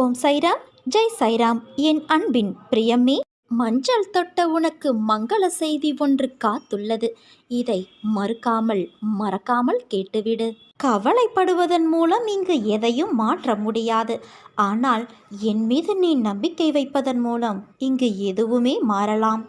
ஓம் சைராம். ஜெய் சைராம். என் அன்பின் பிரியமே மஞ்சள் தொட்ட உனக்கு மங்கள செய்தி ஒன்று காத்துள்ளது. இதை மறுக்காமல் மறக்காமல் கேட்டுவிடு. கவலைப்படுவதன் மூலம் இங்கு எதையும் மாற்ற முடியாது. ஆனால் என் மீது நீ நம்பிக்கை வைப்பதன் மூலம் இங்கு எதுவுமே மாறலாம்.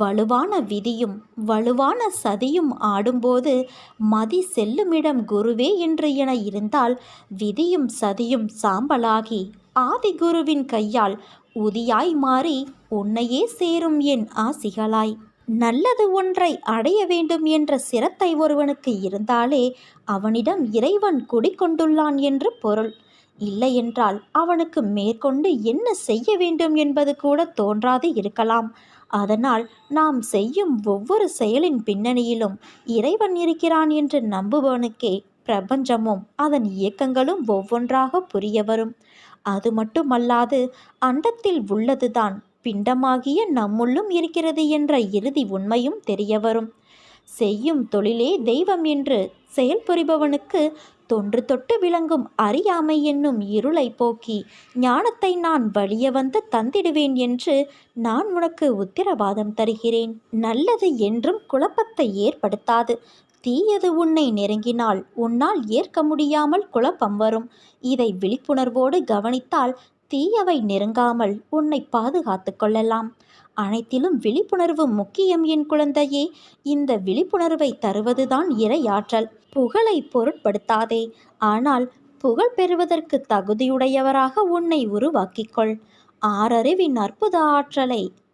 வலுவான விதியும் வலுவான சதியும் ஆடும்போது மதி செல்லுமிடம் குருவே என்று என இருந்தால் விதியும் சதியும் சாம்பலாகி ஆதிகுருவின் கையால் உதியாய் மாறி உன்னையே சேரும் என் ஆசிகளாய். நல்லது ஒன்றை அடைய வேண்டும் என்ற சிரத்தை ஒருவனுக்கு இருந்தாலே அவனிடம் இறைவன் குடிக்கொண்டுள்ளான் என்று பொருள். இல்லையென்றால் அவனுக்கு மேற்கொண்டு என்ன செய்ய வேண்டும் என்பது கூட தோன்றாது இருக்கலாம். அதனால் நாம் செய்யும் ஒவ்வொரு செயலின் பின்னணியிலும் இறைவன் இருக்கிறான் என்று நம்புபவனுக்கே பிரபஞ்சமும் அதன் இயக்கங்களும் ஒவ்வொன்றாக புரிய வரும். அது மட்டுமல்லாது அண்டத்தில் உள்ளதுதான். பிண்டமாகிய நம்முள்ளும் இருக்கிறது என்ற இறுதி உண்மையும் தெரியவரும் செய்யும் தொழிலே தெய்வம் என்று செயல்புரிபவனுக்கு தொன்று தொட்டு விளங்கும் அறியாமை என்னும் இருளை போக்கி ஞானத்தை நான் வழிய வந்து தந்திடுவேன் என்று நான் உனக்கு உத்தரவாதம் தருகிறேன். நல்லது என்றும் குழப்பத்தை ஏற்படுத்தாது. தீயது உன்னை நெருங்கினால் உன்னால் ஏற்க முடியாமல் குழப்பம் வரும். இதை விழிப்புணர்வோடு கவனித்தால் தீயவை நெருங்காமல் உன்னை பாதுகாத்து கொள்ளலாம். அனைத்திலும் விழிப்புணர்வு முக்கியம் என் குழந்தையே. இந்த விழிப்புணர்வை தருவதுதான் இறையாற்றல் புகழை பொருட்படுத்தாதே. ஆனால் புகழ் பெறுவதற்கு தகுதியுடையவராக உன்னை உருவாக்கிக்கொள் ஆறறிவின் அற்புத ஆற்றலை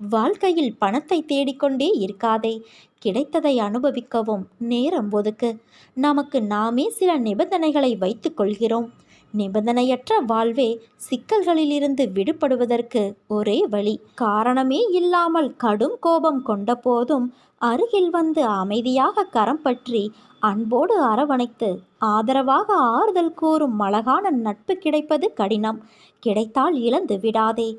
வாழ்க்கையில் பணத்தை தேடிக்கொண்டே இருக்காதே. கிடைத்ததை அனுபவிக்கவும் நேரம் ஒதுக்கு. நமக்கு நாமே சில நிபந்தனைகளை வைத்து கொள்கிறோம். நிபந்தனையற்ற வாழ்வே சிக்கல்களிலிருந்து விடுபடுவதற்கு ஒரே வழி. காரணமே இல்லாமல் கடும் கோபம் கொண்ட போதும் அருகில் வந்து அமைதியாக கரம் பற்றி அன்போடு அரவணைத்து ஆதரவாக ஆறுதல் கூறும் அழகான நட்பு கிடைப்பது கடினம். கிடைத்தால் இழந்து விடாதே.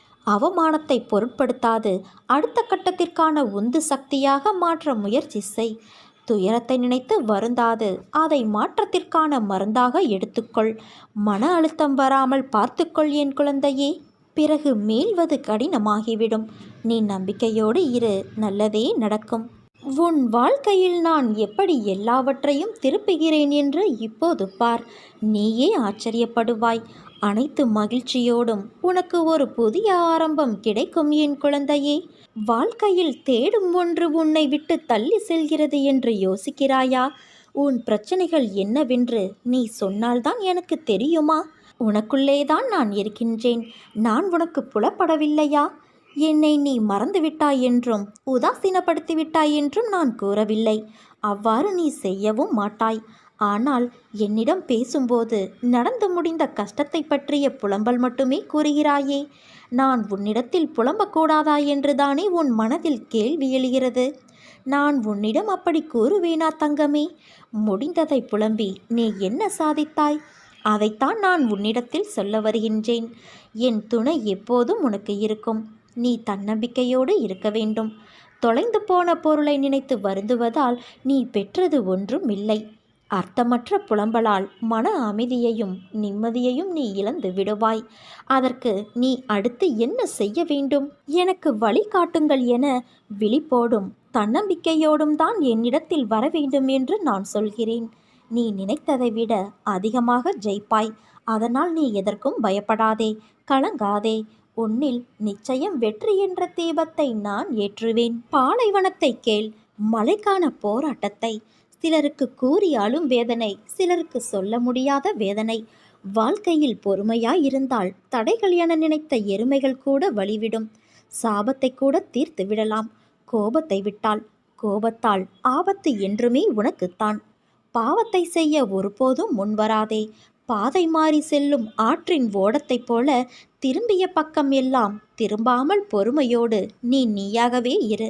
அவமானத்தை பொருட்படுத்தாது. அடுத்த கட்டத்திற்கான உந்து சக்தியாக மாற்ற முயற்சி செய். துயரத்தை நினைத்து வருந்தாது. அதை மாற்றத்திற்கான மருந்தாக எடுத்துக்கொள். மன அழுத்தம் வராமல் பார்த்துக்கொள் என் குழந்தையே. பிறகு மீள்வது கடினமாகிவிடும். நீ நம்பிக்கையோடு இரு. நல்லதே நடக்கும். உன் வாழ்க்கையில் நான் எப்படி எல்லாவற்றையும் திருப்புகிறேன் என்று இப்போது பார். நீயே ஆச்சரியப்படுவாய். அனைத்து மகிழ்ச்சியோடும் உனக்கு ஒரு புதிய ஆரம்பம் கிடைக்கும் என் குழந்தையே. வாழ்க்கையில் தேடும் ஒன்று உன்னை விட்டு தள்ளி செல்கிறது என்று யோசிக்கிறாயா? உன் பிரச்சனைகள் என்னவென்று நீ சொன்னால்தான் எனக்கு தெரியுமா? உனக்குள்ளேதான் நான் இருக்கின்றேன். நான் உனக்கு புலப்படவில்லையா? என்னை நீ மறந்துவிட்டாய் என்றும் உதாசீனப்படுத்திவிட்டாய் என்றும் நான் கூறவில்லை. அவ்வாறு நீ செய்யவும் மாட்டாய். ஆனால் என்னிடம் பேசும்போது நடந்து முடிந்த கஷ்டத்தை பற்றிய புலம்பல் மட்டுமே கூறுகிறாயே. நான் உன்னிடத்தில் புலம்பக்கூடாதா என்றுதானே உன் மனதில் கேள்வி எழுகிறது. நான் உன்னிடம் அப்படி கூறுவேனா தங்கமே? முடிந்ததை புலம்பி நீ என்ன சாதித்தாய்? அதைத்தான் நான் உன்னிடத்தில் சொல்ல வருகின்றேன். என் துணை எப்போதும் உனக்கு இருக்கும். நீ தன்னம்பிக்கையோடு இருக்க வேண்டும். தொலைந்து போன பொருளை நினைத்து வருந்துவதால் நீ பெற்றது ஒன்றும் இல்லை. அர்த்தமற்ற புலம்பலால் மன அமைதியையும் நிம்மதியையும் நீ இழந்து விடுவாய். அதற்கு நீ அடுத்து என்ன செய்ய வேண்டும்? எனக்கு வழிகாட்டுங்கள் என விழிப்போடும் தன்னம்பிக்கையோடும் தான் என்னிடத்தில் வர வேண்டும் என்று நான் சொல்கிறேன். நீ நினைத்ததை விட அதிகமாக ஜெயிப்பாய். அதனால் நீ எதற்கும் பயப்படாதே கலங்காதே. உன்னில் நிச்சயம் வெற்றி என்ற தீபத்தை நான் ஏற்றுவேன். பாலைவனத்தை கேள் மலைக்கான போராட்டத்தை. சிலருக்கு கூறியாலும் வேதனை சிலருக்கு சொல்ல முடியாத வேதனை. வாழ்க்கையில் பொறுமையாய் இருந்தால் தடைகள் என நினைத்த எருமைகள் கூட வழிவிடும். சாபத்தை கூட தீர்த்து விடலாம். கோபத்தை விட்டால் கோபத்தால் ஆபத்து என்றுமே உனக்குத்தான் பாவத்தை செய்ய ஒருபோதும் முன்வராதே பாதை மாறி செல்லும் ஆற்றின் ஓடத்தைப் போல திரும்பிய பக்கம் எல்லாம் திரும்பாமல் பொறுமையோடு நீ நீயாகவே இரு.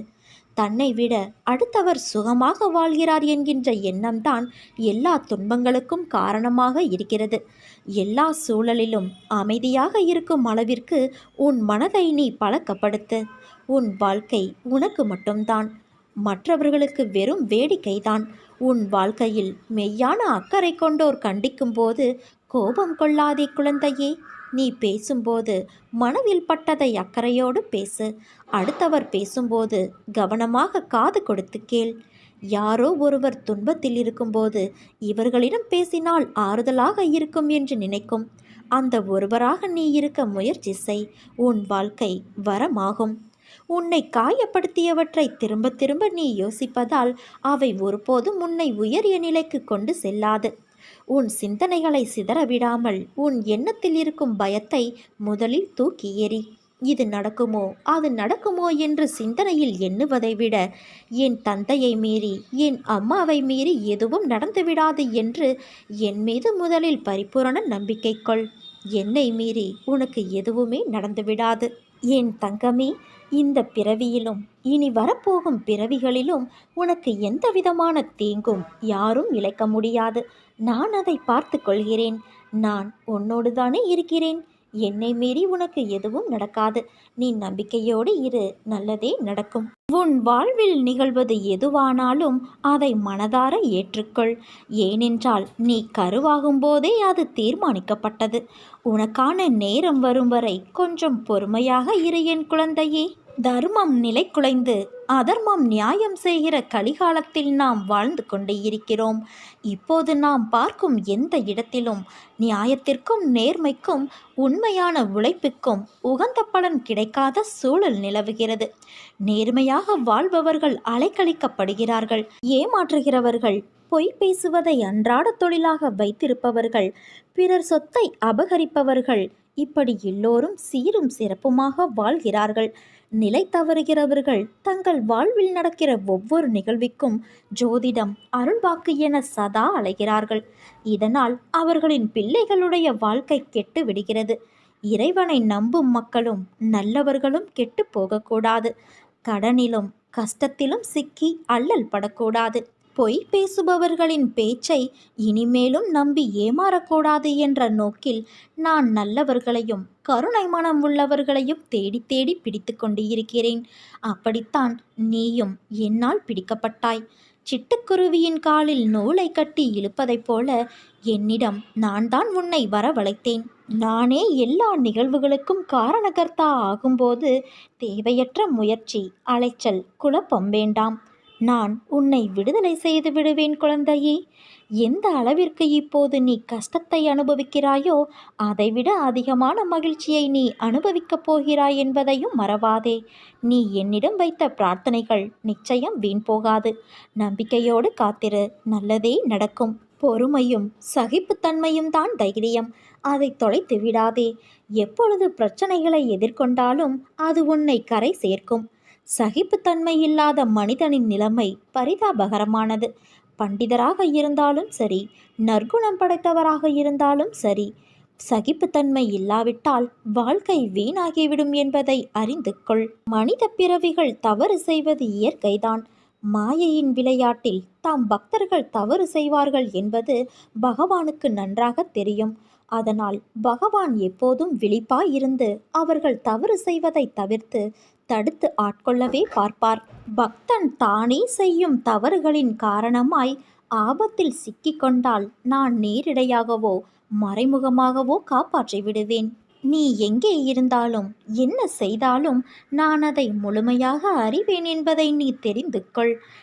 தன்னை விட அடுத்தவர் சுகமாக வாழ்கிறார் என்கின்ற எண்ணம்தான் எல்லா துன்பங்களுக்கும் காரணமாக இருக்கிறது. எல்லா சூழலிலும் அமைதியாக இருக்கும் அளவிற்கு உன் மனதை நீ பழக்கப்படுத்து. உன் வாழ்க்கை உனக்கு மட்டும்தான். மற்றவர்களுக்கு வெறும் வேடிக்கைதான். உன் வாழ்க்கையில் மெய்யான அக்கறை கொண்டோர் கண்டிக்கும்போது கோபம் கொள்ளாதே குழந்தையே. நீ பேசும்போது மனதில் பட்டதை அக்கறையோடு பேசு. அடுத்தவர் பேசும்போது கவனமாக காது கொடுத்து கேள். யாரோ ஒருவர் துன்பத்தில் இருக்கும்போது இவர்களிடம் பேசினால் ஆறுதலாக இருக்கும் என்று நினைக்கும். அந்த ஒருவராக நீ இருக்க முயற்சி செய். உன் வாழ்க்கை வரமாகும். உன்னை காயப்படுத்தியவற்றை திரும்ப திரும்ப நீ யோசிப்பதால் அவை ஒருபோதும் உன்னை உயரிய நிலைக்கு கொண்டு செல்லாது. உன் சிந்தனைகளை சிதறவிடாமல் உன் எண்ணத்தில் இருக்கும் பயத்தை முதலில் தூக்கி எறி. இது நடக்குமோ? அது நடக்குமோ என்று சிந்தனையில் எண்ணுவதை விட என் தந்தையை மீறி என் அம்மாவை மீறி எதுவும் நடந்துவிடாது என்று என் மீது முதலில் பரிபூரண நம்பிக்கை கொள். என்னை மீறி உனக்கு எதுவுமே நடந்துவிடாது என் தங்கமே இந்த பிறவியிலும் இனி வரப்போகும் பிறவிகளிலும் உனக்கு எந்த விதமான தீங்கும் யாரும் இழைக்க முடியாது. நான் அதை பார்த்து கொள்கிறேன். நான் உன்னோடு தானே இருக்கிறேன். என்னை மீறி உனக்கு எதுவும் நடக்காது. நீ நம்பிக்கையோடு இரு. நல்லதே நடக்கும். உன் வாழ்வில் நிகழ்வது எதுவானாலும் அதை மனதார ஏற்றுக்கொள். ஏனென்றால் நீ கருவாகும் போதே அது தீர்மானிக்கப்பட்டது. உனக்கான நேரம் வரும் வரை கொஞ்சம் பொறுமையாக இரு என் குழந்தையே. தர்மம் நிலை குலைந்து அதர்மம் நியாயம் செய்கிற கலிகாலத்தில் நாம் வாழ்ந்து கொண்டே இருக்கிறோம். இப்போது நாம் பார்க்கும் எந்த இடத்திலும் நியாயத்திற்கும் நேர்மைக்கும் உண்மையான உழைப்புக்கும் உகந்த பலன் கிடைக்காத சூழல் நிலவுகிறது. நேர்மையாக வாழ்பவர்கள் அலைக்கழிக்கப்படுகிறார்கள் ஏமாற்றுகிறவர்கள் பொய் பேசுவதை அன்றாட தொழிலாக வைத்திருப்பவர்கள் பிறர் சொத்தை அபகரிப்பவர்கள் இப்படி எல்லோரும் சீரும் சிறப்புமாக வாழ்கிறார்கள். நிலை தவறுகிறவர்கள் தங்கள் வாழ்வில் நடக்கிற ஒவ்வொரு நிகழ்விற்கும் ஜோதிடம் அருள்வாக்கு என சதா அலைகிறார்கள் இதனால் அவர்களின் பிள்ளைகளுடைய வாழ்க்கை கெட்டு விடுகிறது. இறைவனை நம்பும் மக்களும் நல்லவர்களும் கெட்டு போகக்கூடாது. கடனிலும் கஷ்டத்திலும் சிக்கி அல்லல் படக்கூடாது. பொய் பேசுபவர்களின் பேச்சை இனிமேலும் நம்பி ஏமாறக்கூடாது என்ற நோக்கில் நான் நல்லவர்களையும் கருணை மனம் உள்ளவர்களையும் தேடி தேடி பிடித்து கொண்டு இருக்கிறேன் அப்படித்தான் நீயும் என்னால் பிடிக்கப்பட்டாய். சிட்டுக்குருவியின் காலில் நூலை கட்டி இழுப்பதைப் போல என்னிடம் நான் தான் உன்னை வரவழைத்தேன். நானே எல்லா நிகழ்வுகளுக்கும் காரணகர்த்தா ஆகும்போது தேவையற்ற முயற்சி அலைச்சல் குழப்பம் வேண்டாம். நான் உன்னை விடுதலை செய்து விடுவேன் குழந்தையே. எந்த அளவிற்கு இப்போது நீ கஷ்டத்தை அனுபவிக்கிறாயோ அதைவிட அதிகமான மகிழ்ச்சியை நீ அனுபவிக்கப் போகிறாய் என்பதையும் மறவாதே. நீ என்னிடம் வைத்த பிரார்த்தனைகள் நிச்சயம் வீண் போகாது. நம்பிக்கையோடு காத்திரு நல்லதே நடக்கும். பொறுமையும் சகிப்புத்தன்மையும் தான் தைரியம். அதை தொலைத்து விடாதே எப்பொழுது பிரச்சனைகளை எதிர்கொண்டாலும் அது உன்னை கரை சேர்க்கும். சகிப்புத்தன்மை இல்லாத மனிதனின் நிலைமை பரிதாபகரமானது. பண்டிதராக இருந்தாலும் சரி நற்குணம் படைத்தவராக இருந்தாலும் சரி சகிப்புத்தன்மை இல்லாவிட்டால் வாழ்க்கை வீணாகிவிடும் என்பதை அறிந்து கொள். மனித பிறவிகள் தவறு செய்வது இயற்கைதான். மாயையின் விளையாட்டில் தாம் பக்தர்கள் தவறு செய்வார்கள் என்பது பகவானுக்கு நன்றாக தெரியும். அதனால் பகவான் எப்போதும் விழிப்பாய் இருந்து அவர்கள் தவறு செய்வதை தவிர்த்து தடுத்து ஆட்கொள்ளவே பார்ப்பார். பக்தன் தானே செய்யும் தவறுகளின் காரணமாய் ஆபத்தில் சிக்கிக்கொண்டால் நான் நேரிடையாகவோ மறைமுகமாகவோ காப்பாற்றி விடுவேன். நீ எங்கே இருந்தாலும் என்ன செய்தாலும் நான் அதை முழுமையாக அறிவேன் என்பதை நீ தெரிந்து கொள்.